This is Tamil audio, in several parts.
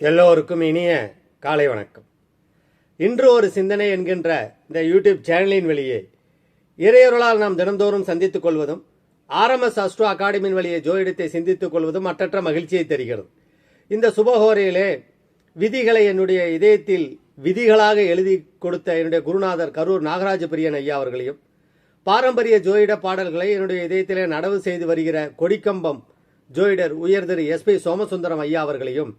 எல்லோருக்கும் இனிய காலை வணக்கம். இன்று ஒரு சிந்தனை என்கின்ற இந்த யூடியூப் சேனலின் வழியே இறையொருளால் நாம் தினந்தோறும் சந்தித்துக் கொள்வதும் ஆர்எம்எஸ் அஸ்ட்ரோ அகாடமியின் வழியே ஜோதிடத்தை சிந்தித்துக் கொள்வதும் மற்றற்ற மகிழ்ச்சியை தருகிறது. இந்த சுபஹோரையிலே விதிகளை என்னுடைய இதயத்தில் விதிகளாக எழுதி கொடுத்த என்னுடைய குருநாதர் கரூர் நாகராஜ பிரியன் ஐயா அவர்களையும் பாரம்பரிய ஜோதிட பாடல்களை என்னுடைய இதயத்திலே நடவு செய்து வருகிற கொடிக்கம்பம் ஜோதிடர் உயர்திரு எஸ் எஸ்பி சோமசுந்தரம் ஐயா அவர்களையும்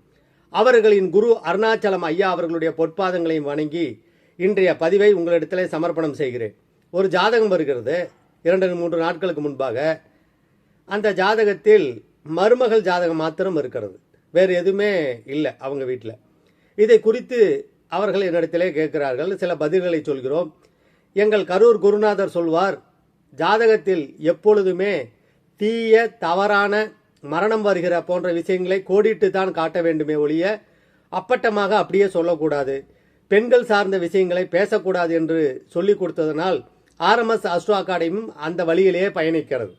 அவர்களின் குரு அருணாச்சலம் ஐயா அவர்களுடைய பொற்பாதங்களையும் வணங்கி இன்றைய பதிவை உங்களிடத்திலே சமர்ப்பணம் செய்கிறேன். ஒரு ஜாதகம் வருகிறது. இரண்டு மூன்று நாட்களுக்கு முன்பாக அந்த ஜாதகத்தில் மருமகள் ஜாதகம் மாத்திரம் இருக்கிறது. வேறு எதுவுமே இல்லை அவங்க வீட்டில். இதை குறித்து அவர்கள் என்னிடத்திலே கேட்கிறார்கள். சில பதில்களை சொல்கிறோம். எங்கள் கரூர் குருநாதர் சொல்வார் ஜாதகத்தில் எப்பொழுதுமே தீய தவறான மரணம் வருகிற போன்ற விஷயங்களை கோடிட்டு தான் காட்ட வேண்டுமே ஒழிய அப்பட்டமாக அப்படியே சொல்லக்கூடாது. பெண்கள் சார்ந்த விஷயங்களை பேசக்கூடாது என்று சொல்லிக் கொடுத்ததனால் ஆர்எம்எஸ் அஸ்ட்ரோ அகாடமியும் அந்த வழியிலேயே பயணிக்கிறது.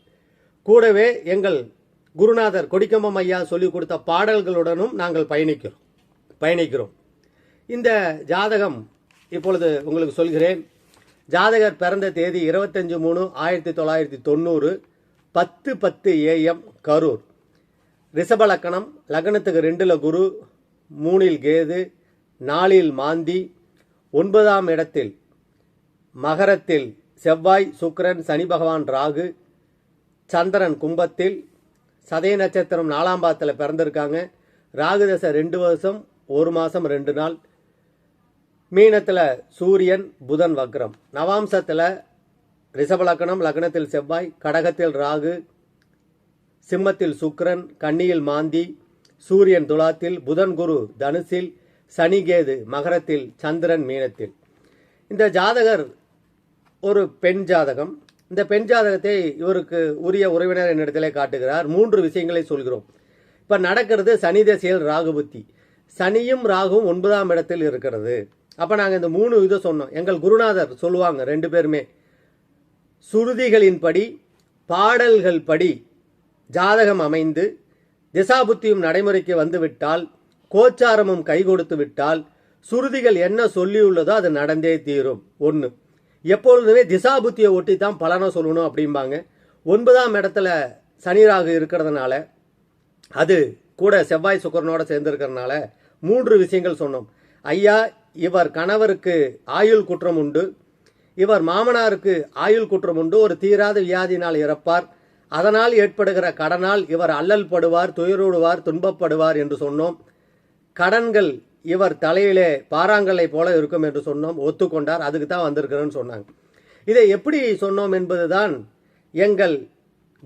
கூடவே எங்கள் குருநாதர் கொடிக்கம்பம் ஐயா சொல்லிக் கொடுத்த பாடல்களுடனும் நாங்கள் பயணிக்கிறோம். பயணிக்கிறோம். இந்த ஜாதகம் இப்பொழுது உங்களுக்கு சொல்கிறேன். ஜாதகர் பிறந்த தேதி இருபத்தஞ்சு மூணு ஆயிரத்தி தொள்ளாயிரத்தி தொண்ணூறு பத்து பத்து ஏஎம் கரூர். ரிஷப லக்கணம் லக்னத்துக்கு ரெண்டில் குரு மூணில் கேது நாலில் மாந்தி ஒன்பதாம் இடத்தில் மகரத்தில் செவ்வாய் சுக்கரன் சனி பகவான் ராகு சந்திரன் கும்பத்தில் சதய நட்சத்திரம் நாலாம் பாதத்தில் பிறந்திருக்காங்க. ராகு தசை ரெண்டு வருஷம் ஒரு மாதம் ரெண்டு நாள். மீனத்தில் சூரியன் புதன் வக்ரம். நவாம்சத்தில் ரிஷப லக்னம் லக்னத்தில் செவ்வாய் கடகத்தில் ராகு சிம்மத்தில் சுக்கரன் கன்னியில் மாந்தி சூரியன் துலாத்தில் புதன் குரு தனுசில் சனிகேது மகரத்தில் சந்திரன் மீனத்தில். இந்த ஜாதகர் ஒரு பெண் ஜாதகம். இந்த பெண் ஜாதகத்தை இவருக்கு உரிய உறவினர் என்னிடத்திலே காட்டுகிறார். மூன்று விஷயங்களை சொல்கிறோம். இப்போ நடக்கிறது சனி திசையில் ராகுபுத்தி சனியும் ராகுவும் ஒன்பதாம் இடத்தில் இருக்கிறது. அப்போ நாங்கள் இந்த மூணு இதை சொன்னோம். எங்கள் குருநாதர் சொல்லுவாங்க ரெண்டு பேருமே. சுருதிகளின்படி பாடல்கள் படி ஜாதகம் அமைந்து திசாபுத்தியும் நடைமுறைக்கு வந்துவிட்டால் கோச்சாரமும் கை கொடுத்து விட்டால் சுருதிகள் என்ன சொல்லியுள்ளதோ அது நடந்தே தீரும். ஒன்று எப்பொழுதுமே திசாபுத்தியை ஒட்டி தான் பலனை சொல்லணும் அப்படிம்பாங்க. ஒன்பதாம் இடத்துல சனிராக இருக்கிறதுனால அது கூட செவ்வாய் சுக்கரனோட சேர்ந்திருக்கிறதுனால மூன்று விஷயங்கள் சொன்னோம். ஐயா இவர் கணவருக்கு ஆயுள் குற்றம் உண்டு. இவர் மாமனாருக்கு ஆயுள் குற்றம் உண்டு. ஒரு தீராத வியாதினால் இறப்பார். அதனால் ஏற்படுகிற கடனால் இவர் அல்லல் படுவார் துயரூடுவார் துன்பப்படுவார் என்று சொன்னோம். கடன்கள் இவர் தலையிலே பாறாங்கல்லை போல இருக்கும் என்று சொன்னோம். ஒத்துக்கொண்டார். அதுக்கு தான் வந்திருக்கிறேன்னு சொன்னாங்க. இதை எப்படி சொன்னோம் என்பதுதான் எங்கள்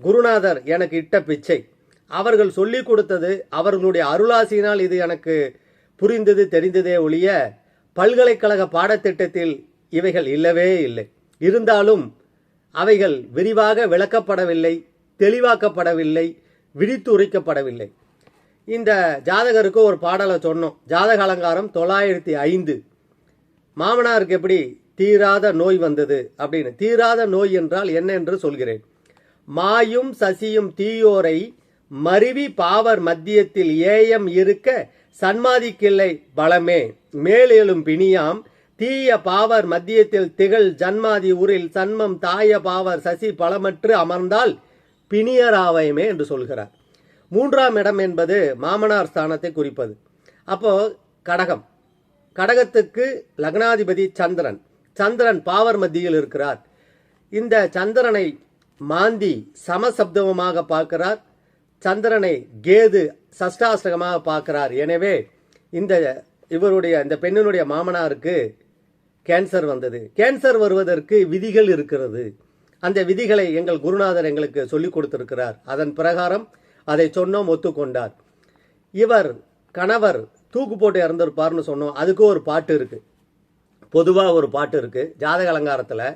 குருநாதர் எனக்கு இட்ட பிச்சை. அவர்கள் சொல்லிக் கொடுத்தது அவர்களுடைய அருளாசியினால் இது எனக்கு புரிந்தது தெரிந்ததே ஒழிய பல்கலைக்கழக பாடத்திட்டத்தில் இவைகள் இல்லவே இல்லை. இருந்தாலும் அவைகள் விரிவாக விளக்கப்படவில்லை. தெளிவாக்கப்படவில்லை விழித்துரைக்கப்படவில்லை. இந்த ஜாதகருக்கு ஒரு பாடலை சொன்னோம். ஜாதக அலங்காரம் தொள்ளாயிரத்தி ஐந்து. மாமனாருக்கு எப்படி? தீராத நோய் வந்தது அப்படின்னு. தீராத நோய் என்றால் என்ன என்று சொல்கிறேன். மாயும் சசியும் தீயோரை மருவி பாவர் மத்தியத்தில் ஏயம் இருக்க சன்மாதி பலமே. மேலெழும் பிணியாம் தீய பாவர் மத்தியத்தில் திகழ் ஜன்மாதி ஊரில் சன்மம் தாய பாவர் சசி பலமற்று அமர்ந்தால் பிணியராவயமே என்று சொல்கிறார். மூன்றாம் இடம் என்பது மாமனார் ஸ்தானத்தை குறிப்பது. அப்போ கடகம். கடகத்துக்கு லக்னாதிபதி சந்திரன். சந்திரன் பாவர் மத்தியில் இருக்கிறார். இந்த சந்திரனை மாந்தி சமசப்தமாக பார்க்கிறார். சந்திரனை கேது சஷ்டாஷ்டகமாக பார்க்கிறார். எனவே இந்த இவருடைய இந்த பெண்ணினுடைய மாமனாருக்கு கேன்சர் வந்தது. கேன்சர் வருவதற்கு விதிகள் இருக்கிறது. அந்த விதிகளை எங்கள் குருநாதர் எங்களுக்கு சொல்லிக் கொடுத்திருக்கிறார். அதன் பிரகாரம் அதை சொன்னோம் ஒத்துக்கொண்டார். இவர் கணவர் தூக்கு போட்டு இறந்துருப்பார்னு சொன்னோம். அதுக்கு ஒரு பாட்டு இருக்கு. பொதுவாக ஒரு பாட்டு இருக்கு. ஜாதக அலங்காரத்தில்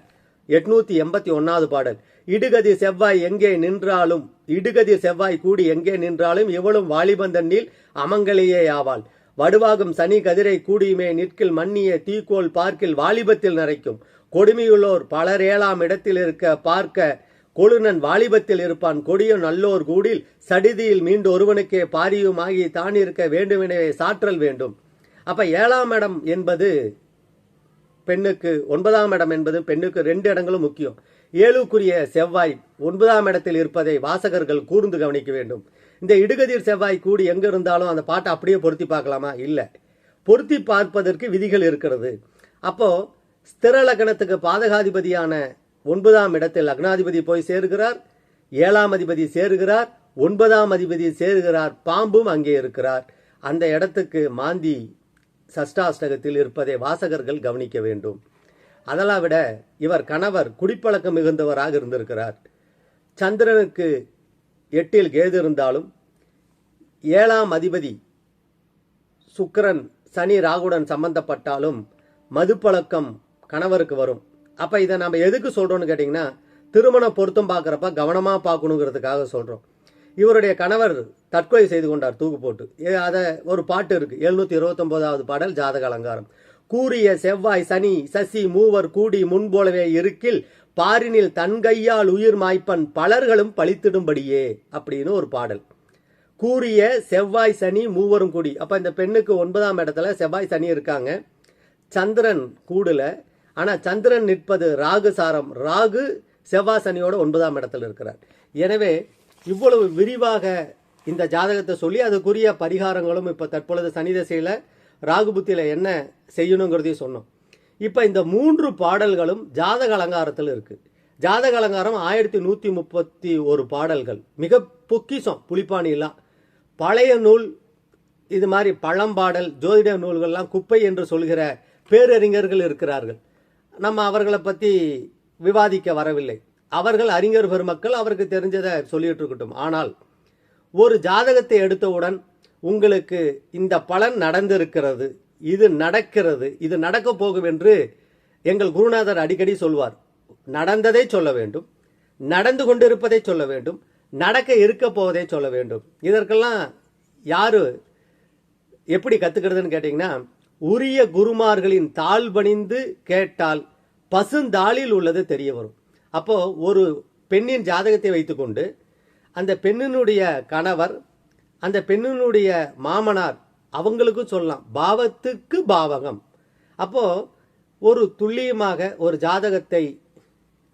எட்நூத்தி எண்பத்தி ஒன்னாவது பாடல். இடுகதி செவ்வாய் எங்கே நின்றாலும் இடுகதி செவ்வாய் கூடி எங்கே நின்றாலும் இவளும் வாலிபந்தண்ணில் அமங்கலியே ஆவாள். வடுவாகும் சனி கதிரை கூடியுமே நிற்கில் மண்ணிய தீக்கோள் பார்க்கில் வாலிபத்தில் நரைக்கும். கொடுமையுள்ளோர் பலர் ஏழாம் இடத்தில் இருக்க பார்க்க கொழுநன் வாலிபத்தில் இருப்பான். கொடிய நல்லோர் கூடில் சடிதியில் மீண்டு ஒருவனுக்கே பாரியுமாகி தான் இருக்க வேண்டுமெனவே சாற்றல் வேண்டும். அப்ப ஏழாம் இடம் என்பது பெண்ணுக்கு ஒன்பதாம் இடம் என்பது பெண்ணுக்கு ரெண்டு இடங்களும் முக்கியம். ஏழுக்குரிய செவ்வாய் ஒன்பதாம் இடத்தில் இருப்பதை வாசகர்கள் கூர்ந்து கவனிக்க வேண்டும். இந்த இடுகதிர் செவ்வாய் கூடி எங்க இருந்தாலும் அந்த பாட்டை அப்படியே பொருத்தி பார்க்கலாமா? இல்லை. பொருத்தி பார்ப்பதற்கு விதிகள் இருக்கிறது. அப்போ ஸ்திர லக்னத்துக்கு பாதகாதிபதியான ஒன்பதாம் இடத்தில் லக்னாதிபதி போய் சேருகிறார். ஏழாம் அதிபதி சேருகிறார். ஒன்பதாம் அதிபதி சேருகிறார். பாம்பும் அங்கே இருக்கிறார். அந்த இடத்துக்கு மாந்தி சஷ்டாஷ்டகத்தில் இருப்பதை வாசகர்கள் கவனிக்க வேண்டும். அதெல்லாம் விட இவர் கணவர் குடிப்பழக்கம் மிகுந்தவராக இருந்திருக்கிறார். சந்திரனுக்கு எட்டில் கேது இருந்தாலும் ஏழாம் அதிபதி சுக்கரன் சனி ராகுடன் சம்பந்தப்பட்டாலும் மதுப்பழக்கம் கணவருக்கு வரும். அப்ப இதை நம்ம எதுக்கு சொல்றோம்னு கேட்டிங்கன்னா திருமண பொருத்தம் பார்க்குறப்ப கவனமாக பார்க்கணுங்கிறதுக்காக சொல்றோம். இவருடைய கணவர் தற்கொலை செய்து கொண்டார் தூக்கு போட்டு. ஏ- ஒரு பாட்டு இருக்கு. எழுநூற்றி இருபத்தொம்போதாவது பாடல் ஜாதக அலங்காரம். கூறிய செவ்வாய் சனி சசி மூவர் கூடி முன்போலவே இருக்கில் பாரினில் தன்கையால் உயிர் மாய்ப்பன் பலர்களும் பழித்திடும்படியே அப்படின்னு ஒரு பாடல். கூறிய செவ்வாய் சனி மூவரும் கூடி. அப்போ இந்த பெண்ணுக்கு ஒன்பதாம் இடத்துல செவ்வாய் சனி இருக்காங்க. சந்திரன் கூடுல ஆனால் சந்திரன் நிற்பது ராகு சாரம். ராகு செவ்வாய் சனியோட ஒன்பதாம் இடத்துல இருக்கிறார். எனவே இவ்வளவு விரிவாக இந்த ஜாதகத்தை சொல்லி அதுக்குரிய பரிகாரங்களும் இப்போ தற்பொழுது சனி தசையில் ராகு புத்தியில் என்ன செய்யணுங்கிறதையும் சொன்னோம். இப்போ இந்த மூன்று பாடல்களும் ஜாதக அலங்காரத்தில் இருக்குது ஜாதக அலங்காரம் ஆயிரத்தி நூற்றி முப்பத்தி ஒரு பாடல்கள். மிக பொக்கிஷம் புலிப்பாணிலாம் பழைய நூல் இது மாதிரி பழம்பாடல் ஜோதிட நூல்கள்லாம் குப்பை என்று சொல்கிற பேரறிஞர்கள் இருக்கிறார்கள். நம்ம அவர்களை பத்தி விவாதிக்க வரவில்லை. அவர்கள் அறிஞர் பெருமக்கள் அவருக்கு தெரிஞ்சதை சொல்லிட்டு இருக்கட்டும். ஆனால் ஒரு ஜாதகத்தை எடுத்தவுடன் உங்களுக்கு இந்த பலன் நடந்திருக்கிறது இது நடக்கிறது இது நடக்க போகும் என்று எங்கள் குருநாதர் அடிக்கடி சொல்வார். நடந்ததை சொல்ல வேண்டும் நடந்து கொண்டிருப்பதை சொல்ல வேண்டும் நடக்க இருக்க போவதை சொல்ல வேண்டும். இதற்கெல்லாம் யாரு எப்படி கத்துக்கிறதுன்னு கேட்டீங்கன்னா உரிய குருமார்களின் தாழ் பணிந்து கேட்டால் பசுந்தாளில் உள்ளது தெரிய வரும். அப்போ ஒரு பெண்ணின் ஜாதகத்தை வைத்துக்கொண்டு அந்த பெண்ணினுடைய கணவர் அந்த பெண்ணினுடைய மாமனார் அவங்களுக்கும் சொல்லலாம் பாவத்துக்கு பாவகம். அப்போ ஒரு துல்லியமாக ஒரு ஜாதகத்தை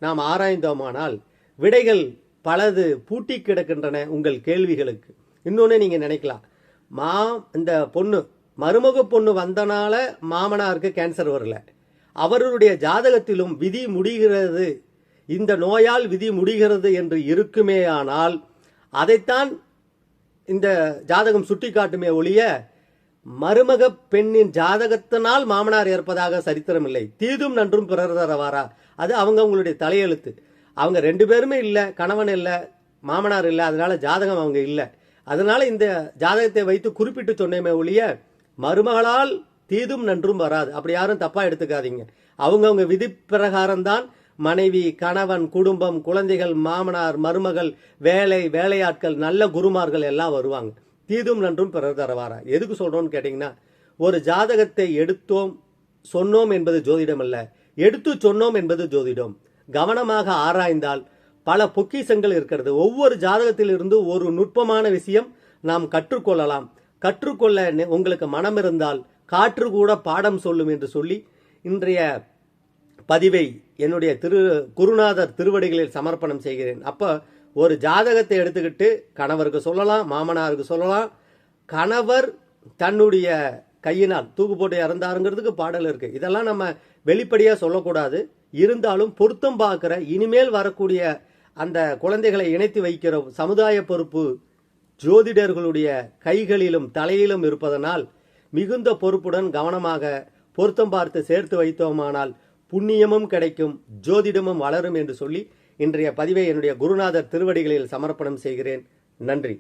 நாம் ஆராய்ந்தோமானால் விடைகள் பலது பூட்டி கிடக்கின்றன உங்கள் கேள்விகளுக்கு. இன்னொன்று நீங்கள் நினைக்கலாம். மா இந்த பொண்ணு மருமக பொண்ணு வந்தனால மாமனாருக்கு கேன்சர் வரல. அவருடைய ஜாதகத்திலும் விதி முடிகிறது. இந்த நோயால் விதி முடிகிறது என்று இருக்குமேயானால் அதைத்தான் இந்த ஜாதகம் சுட்டிக்காட்டுமே ஒழிய மருமக பெண்ணின் ஜாதகத்தினால் மாமனார் ஏற்பதாக சரித்திரம் இல்லை தீதும் நன்றும் பிறர் தரவாரா? அது அவங்க அவங்களுடைய தலையெழுத்து. அவங்க ரெண்டு பேருமே இல்லை கணவன் இல்லை மாமனார் இல்லை அதனால ஜாதகம் அவங்க இல்லை. அதனால இந்த ஜாதகத்தை வைத்து குறிப்பிட்டு சொன்னேமே ஒழிய மருமகளால் தீதும் நன்றும் வராது. அப்படி யாரும் தப்பா எடுத்துக்காதீங்க. அவங்கவுங்க விதி பிரகாரம்தான் மனைவி கணவன் குடும்பம் குழந்தைகள் மாமனார் மருமகள் வேலை வேலையாட்கள் நல்ல குருமார்கள் எல்லாம் வருவாங்க. தீதும் நன்றும் பிறர் தரவாரா? எதுக்கு சொல்றோம்னு கேட்டீங்கன்னா ஒரு ஜாதகத்தை எடுத்தோம் சொன்னோம் என்பது ஜோதிடம் அல்ல. எடுத்து சொன்னோம் என்பது ஜோதிடம். கவனமாக ஆராய்ந்தால் பல பொக்கிஷங்கள் இருக்கிறது. ஒவ்வொரு ஜாதகத்திலிருந்து ஒரு நுட்பமான விஷயம் நாம் கற்றுக்கொள்ளலாம். கற்றுக்கொள்ள உங்களுக்கு மனம் இருந்தால் காற்று கூட பாடம் சொல்லும் என்று சொல்லி இன்றைய பதிவை என்னுடைய திரு குருநாதர் திருவடிகளில் சமர்ப்பணம் செய்கிறேன். அப்போ ஒரு ஜாதகத்தை எடுத்துக்கிட்டு கணவருக்கு சொல்லலாம் மாமனாருக்கு சொல்லலாம். கணவர் தன்னுடைய கையினால் தூக்கு போட்டு இறந்தாருங்கிறதுக்கு பாடல் இருக்கு. இதெல்லாம் நம்ம வெளிப்படையாக சொல்லக்கூடாது. இருந்தாலும் பொருத்தம் பார்க்குற இனிமேல் வரக்கூடிய அந்த குழந்தைகளை இணைத்து வைக்கிற சமுதாய பொறுப்பு ஜோதிடர்களுடைய கைகளிலும் தலையிலும் இருப்பதனால் மிகுந்த பொறுப்புடன் கவனமாக பொருத்தம் பார்த்து சேர்த்து வைத்தோமானால் புண்ணியமும் கிடைக்கும் ஜோதிடமும் வளரும் என்று சொல்லி இன்றைய பதிவை என்னுடைய குருநாதர் திருவடிகளில் சமர்ப்பணம் செய்கிறேன். நன்றி.